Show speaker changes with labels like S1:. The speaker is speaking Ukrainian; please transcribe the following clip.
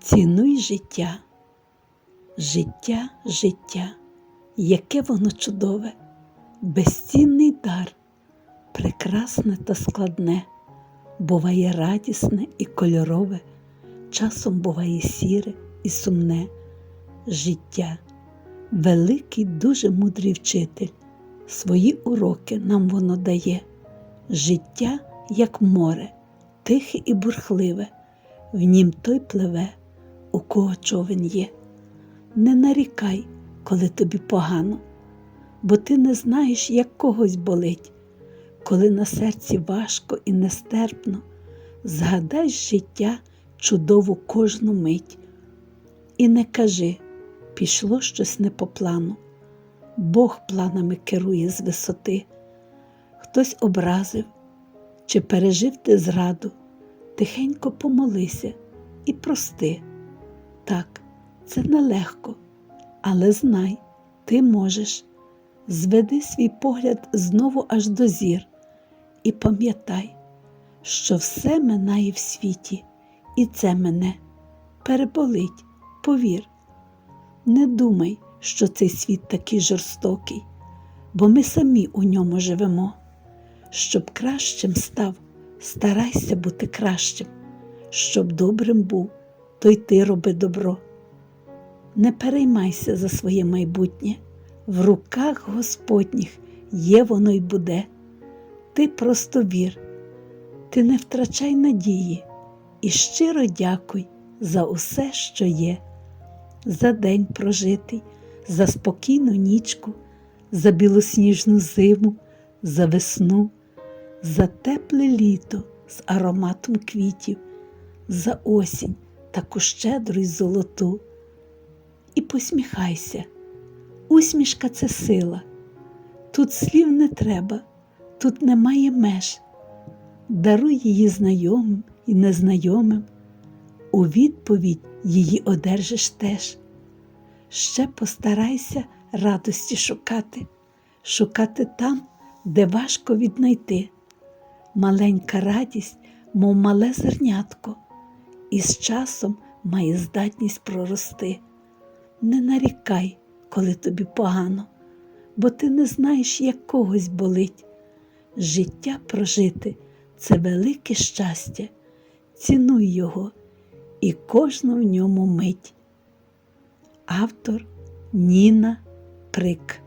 S1: Цінуй життя, життя, життя, яке воно чудове, безцінний дар, прекрасне та складне, буває радісне і кольорове, часом буває сіре і сумне. Життя, великий, дуже мудрий вчитель, свої уроки нам воно дає. Життя, як море, тихе і бурхливе, в нім той пливе, у кого човен є. Не нарікай, коли тобі погано, бо ти не знаєш, як когось болить. Коли на серці важко і нестерпно, згадай життя чудову кожну мить. І не кажи, пішло щось не по плану. Бог планами керує з висоти. Хтось образив чи пережив ти зраду, тихенько помолися і прости. Так, це нелегко, але знай, ти можеш. Зведи свій погляд знову аж до зір і пам'ятай, що все минає в світі, і це мене переболить, повір. Не думай, що цей світ такий жорстокий, бо ми самі у ньому живемо. Щоб кращим став, старайся бути кращим, щоб добрим був, то й ти роби добро. Не переймайся за своє майбутнє, в руках Господніх є воно й буде. Ти просто вір, ти не втрачай надії і щиро дякуй за усе, що є, за день прожитий, за спокійну нічку, за білосніжну зиму, за весну, за тепле літо з ароматом квітів, за осінь таку щедру й золоту. І посміхайся, усмішка це сила. Тут слів не треба, тут немає меж. Даруй її знайомим і незнайомим, у відповідь її одержиш теж. Ще постарайся радості шукати, шукати там, де важко віднайти. Маленька радість, мов мале зернятко, і з часом має здатність прорости. Не нарікай, коли тобі погано, бо ти не знаєш, як когось болить. Життя прожити це велике щастя, цінуй його і кожну в ньому мить. Автор Ніна Прик